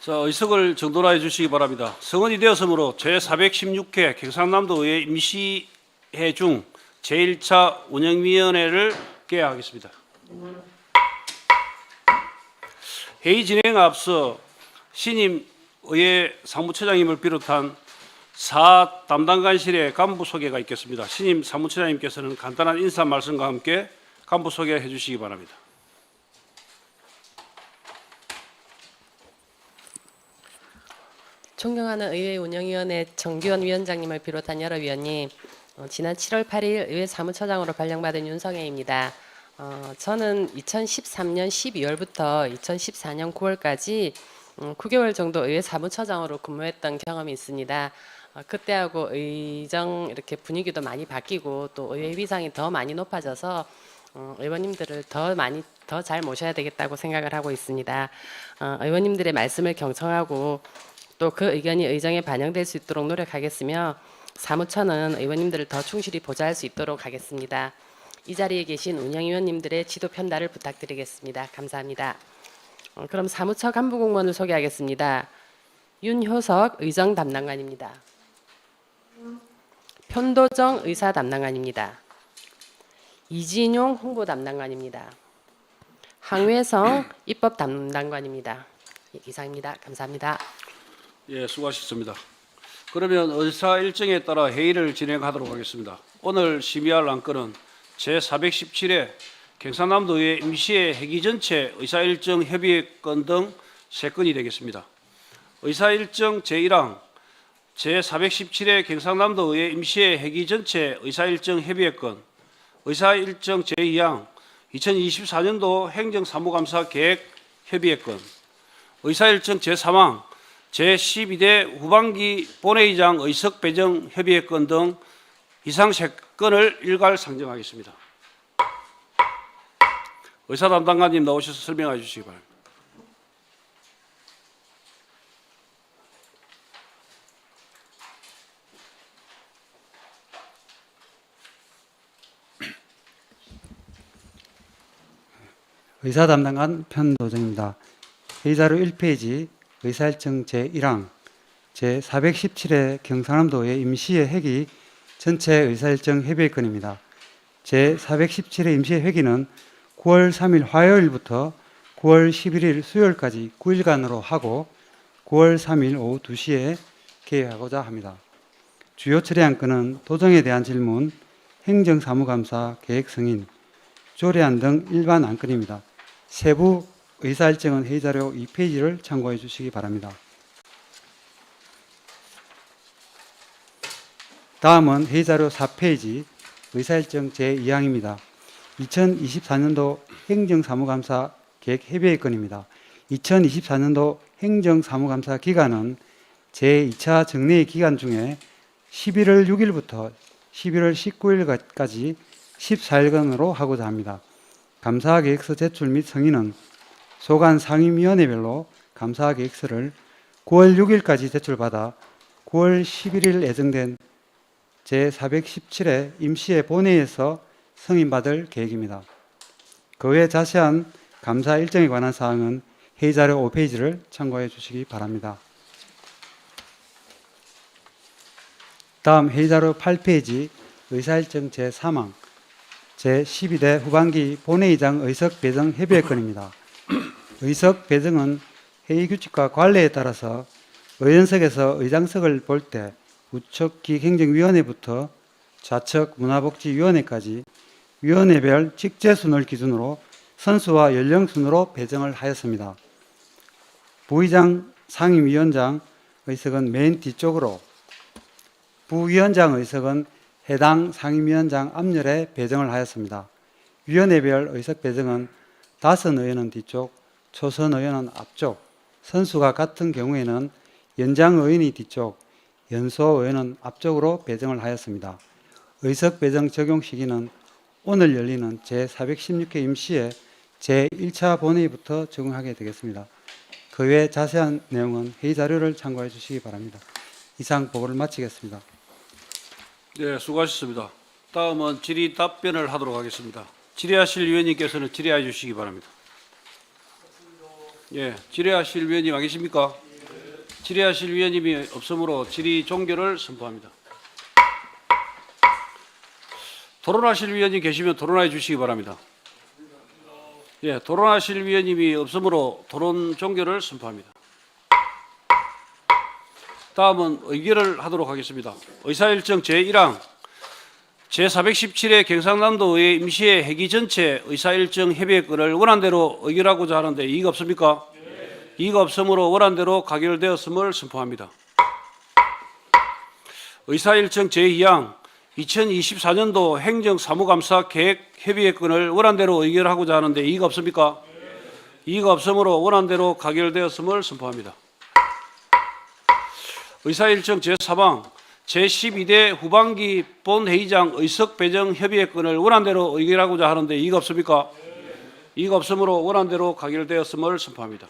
자, 의석을 정돈하여 주시기 바랍니다. 성원이 되었으므로 제416회 경상남도 의회 임시회 중 제1차 운영위원회를 개회하겠습니다. 회의 진행 앞서 신임 의회 사무처장님을 비롯한 사 담당관실의 간부 소개가 있겠습니다. 신임 사무처장님께서는 간단한 인사 말씀과 함께 간부 소개해 주시기 바랍니다. 존경하는 의회 운영위원회 정기원 위원장님을 비롯한 여러 위원님, 어, 지난 7월 8일 의회 사무처장으로 발령받은 윤성혜입니다. 어, 저는 2013년 12월부터 2014년 9월까지 음, 9개월 정도 의회 사무처장으로 근무했던 경험이 있습니다. 어, 그때하고 의정 이렇게 분위기도 많이 바뀌고 또 의회 위상이 더 많이 높아져서 어, 의원님들을 더 많이 더 잘 모셔야 되겠다고 생각을 하고 있습니다. 어, 의원님들의 말씀을 경청하고 또 그 의견이 의정에 반영될 수 있도록 노력하겠으며 사무처는 의원님들을 더 충실히 보좌할 수 있도록 하겠습니다. 이 자리에 계신 운영위원님들의 지도 편달을 부탁드리겠습니다. 감사합니다. 어, 그럼 사무처 간부 공무원을 소개하겠습니다. 윤효석 의정 담당관입니다. 편도정 의사 담당관입니다. 이진용 홍보 담당관입니다. 항회성 입법 담당관입니다. 예, 이상입니다. 감사합니다. 예, 수고하셨습니다. 그러면 의사 일정에 따라 회의를 진행하도록 하겠습니다. 오늘 심의할 안건은 제417회 경상남도 의회 임시회 회기 전체 의사 일정 협의 건 등세 건이 되겠습니다. 의사 일정 제1항 제417회 경상남도 의회 임시회 회기 전체 의사 일정 협의건 의사 일정 제2항 2024년도 행정사무감사 계획 협의건 의사 일정 제3항 제12대 후반기 본회의장 의석 배정 협의회 건 등 이상 세 건을 일괄 상정하겠습니다. 의사 담당관님 나오셔서 설명해 주시기 바랍니다. 의사 담당관 편도정입니다. 회의자료 1페이지 의사일정 제1항 제417회 경상남도의 임시회 회기 전체 의사일정 협의회건입니다. 제417회 임시회 회기는 9월 3일 화요일부터 9월 11일 수요일까지 9일간으로 하고 9월 3일 오후 2시에 개회하고자 합니다. 주요 처리 안 건은 도정에 대한 질문, 행정사무감사 계획 승인, 조례안 등 일반 안건입니다. 세부 의사일정은 회의자료 2페이지를 참고해 주시기 바랍니다. 다음은 회의자료 4페이지 의사일정 제2항입니다. 2024년도 행정사무감사 계획 협의회 건입니다. 2024년도 행정사무감사 기간은 제2차 정례 기간 중에 11월 6일부터 11월 19일까지 14일간으로 하고자 합니다. 감사 계획서 제출 및 승인은 소관 상임위원회별로 감사 계획서를 9월 6일까지 제출받아 9월 11일 예정된 제417회 임시회 본회의에서 승인받을 계획입니다. 그 외 자세한 감사 일정에 관한 사항은 회의 자료 5페이지를 참고해 주시기 바랍니다. 다음 회의 자료 8페이지 의사일정 제3항 제12대 후반기 본회의장 의석 배정 협의회 건입니다. 의석 배정은 회의 규칙과 관례에 따라서 의원석에서 의장석을 볼 때 우측 기행정위원회부터 좌측 문화복지위원회까지 위원회별 직제순을 기준으로 선수와 연령 순으로 배정을 하였습니다. 부의장 상임위원장 의석은 맨 뒤쪽으로 부위원장 의석은 해당 상임위원장 앞열에 배정을 하였습니다. 위원회별 의석 배정은 다섯 의원은 뒤쪽, 초선 의원은 앞쪽, 선수가 같은 경우에는 연장 의원이 뒤쪽, 연소 의원은 앞쪽으로 배정을 하였습니다. 의석 배정 적용 시기는 오늘 열리는 제416회 임시회 제1차 본회의부터 적용하게 되겠습니다. 그 외 자세한 내용은 회의 자료를 참고해 주시기 바랍니다. 이상 보고를 마치겠습니다. 네, 수고하셨습니다. 다음은 질의 답변을 하도록 하겠습니다. 질의하실 위원님께서는 질의해 주시기 바랍니다. 예, 질의하실 위원님 안 계십니까? 질의하실 위원님이 없으므로 질의 종결을 선포합니다. 토론하실 위원님 계시면 토론해 주시기 바랍니다. 예, 토론하실 위원님이 없으므로 토론 종결을 선포합니다. 다음은 의결을 하도록 하겠습니다. 의사일정 제1항 제417회 경상남도의 임시회 회기 전체 의사일정 협의건을 원안대로 의결하고자 하는데 이의가 없습니까? 이의가 없으므로 원안대로 가결되었음을 선포합니다. 의사일정 제2항 2024년도 행정사무감사 계획 협의회건을 원안대로 의결하고자 하는데 이의가 없습니까? 이의가 없으므로 원안대로 가결되었음을 선포합니다. 의사일정 제3항 제12대 후반기 본회의장 의석 배정 협의회건을 원안대로 의결하고자 하는데 이의가 없습니까? 이의가 없으므로 원안대로 가결되었음을 선포합니다.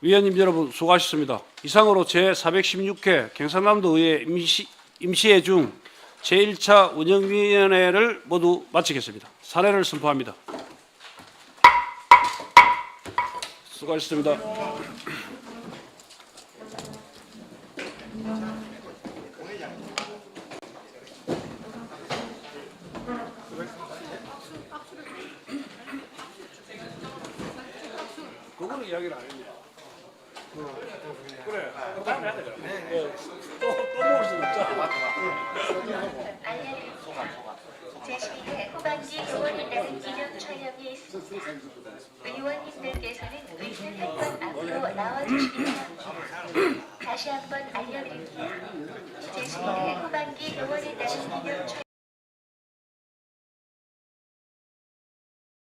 위원님 여러분 수고하셨습니다. 이상으로 제416회 경상남도의회 임시, 임시회 중 제1차 운영위원회를 모두 마치겠습니다. 사례를 선포합니다. 수고하셨습니다. 그거는 이야기를 안 했네요. 그래. 다음에 하자 그럼. 네. 또, 또 먹을 수는 없잖아. 제12회 후반기 의원이라는 기념 촬영이 있습니다. 의원님들께서는 의전 한번 앞으로 나와주시기 바랍니다. 다시 한번 알려드릴게요. 제12회 후반기 의원이라는 기념 촬영